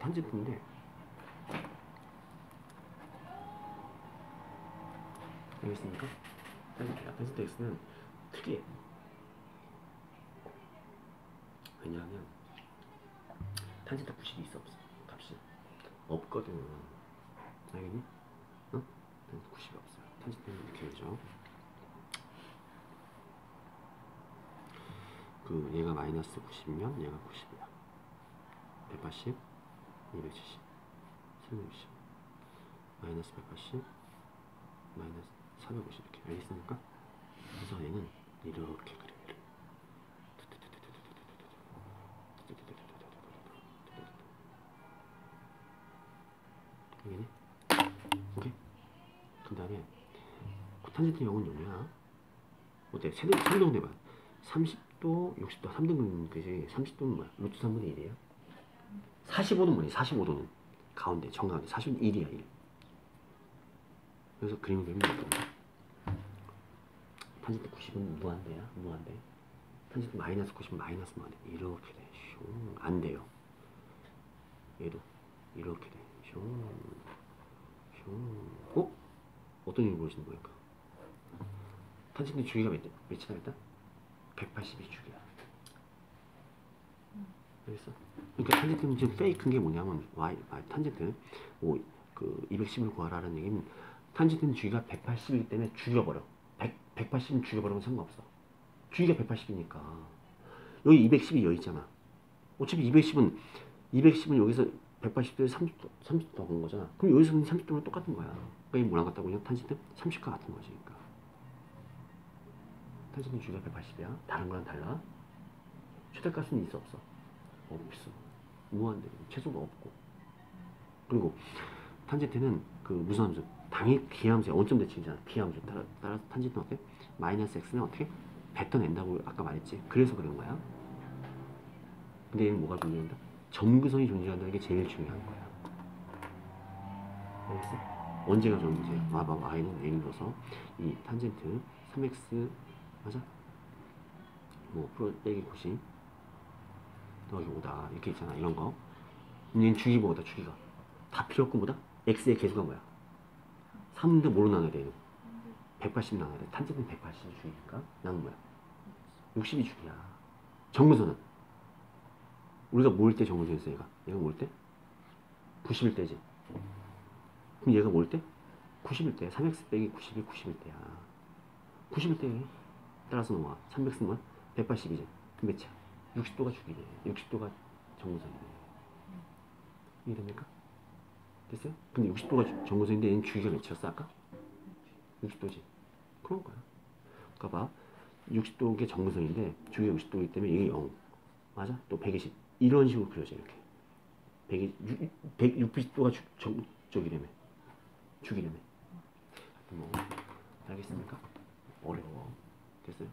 탄젠트인데 알겠습니까? x는 특이해. 왜냐하면 탄젠트 90이 있어 없어 값이 없거든. 알겠니? 어? 탄젠트 90이 없어요. 탄젠트는 이렇게 되죠. 그 얘가 마이너스 90면 얘가 90이야. 180, 270, 360, 마이너스 180, 마이너스 450 이렇게 알겠습니까? 그래서 얘는 이렇게 그려요. 알겠니? 오케이? 그 다음에 탄젠트 영은 뭐냐? 어때? 설명 해봐. 30도, 60도, 3등분 그지? 30도는 뭐야? 루트 3분의 1이에요. 45도는 뭐니? 45도는 가운데 정가운데 40은 1이야 1. 그래서 그림을 그리면 어떤가? 탄젠트 90은 무한대야 무한대. 탄젠트 마이너스 90은 마이너스 무한대. 이렇게 돼. 슝. 안 돼요. 얘도 이렇게 돼. 슝. 슝. 어? 어떤 일을 보시는 거예요? 탄젠트 주기가 몇, 몇이나 일단? 180이 주기야. 알겠어? 그러니까 탄젠트는 지금 페이크인 게 뭐냐면 y, y 탄젠트 뭐그 210을 구하라는 얘기는 탄젠트는 주기가 180이기 때문에 죽여버려. 100, 180은 죽여버리면 상관없어. 주기가 180이니까 여기 210이 여기 있잖아. 어차피 210은 210은 여기서 180도에 30도 30도 더건 거잖아. 그럼 여기서 30도랑 똑같은 거야. 그러니까 뭐랑 같다고 그냥 탄젠트 30과 같은 거지. 그러니까. 탄젠트 주기가 180이야. 다른 거랑 달라. 최대값은 있어 없어? 없어. 무한대. 최소가 없고. 그리고 탄젠트는 그 무슨 함수? 당일 기함수야. 원점 대칭이잖아. 기함수. 따라, 따라서 탄젠트는 어때? 마이너스 x는 어떻게? 뱉어낸다고 아까 말했지. 그래서 그런 거야. 근데 얘는 뭐가 존재한다? 점근선이 존재한다는 게 제일 중요한 거야. 알겠어? 언제가 존재? 와봐, y는 들어서 이 탄젠트 3x 맞아? 뭐 프로 빼기 90 더하기 5다 이렇게 있잖아 이런 거 얘는 주기 뭐다 주기가 다 필요 없고 뭐다? x의 개수가 뭐야? 3인데 뭐로 나눠야 돼? 180 나눠야 돼 탄젠트는 180이 주기니까 나는 뭐야? 60이 주기야 정근선은 우리가 모일 때 정근선 있어 얘가 얘가 모일 때? 90일 때지 그럼 얘가 모일 때? 90일 때야 3x 빼기 90이 90일 때야 90일 때 따라서 넘어가 300 뭐야? 180이지 그럼 몇이야? 60도가 주기네 60도가 정근선이네 이해됩니까? 됐어요? 근데 60도가 정근선인데 얘는 주기가 몇이었어 아까? 60도지 그런 거야 그러니까 봐 60도가 정근선인데 주기가 60도이기 때문에 이게 0 맞아? 또 120 이런 식으로 그려져 이렇게 120, 160도가 주, 정, 저기라며 주기라며 뭐 알겠습니까? 어려워 됐어요?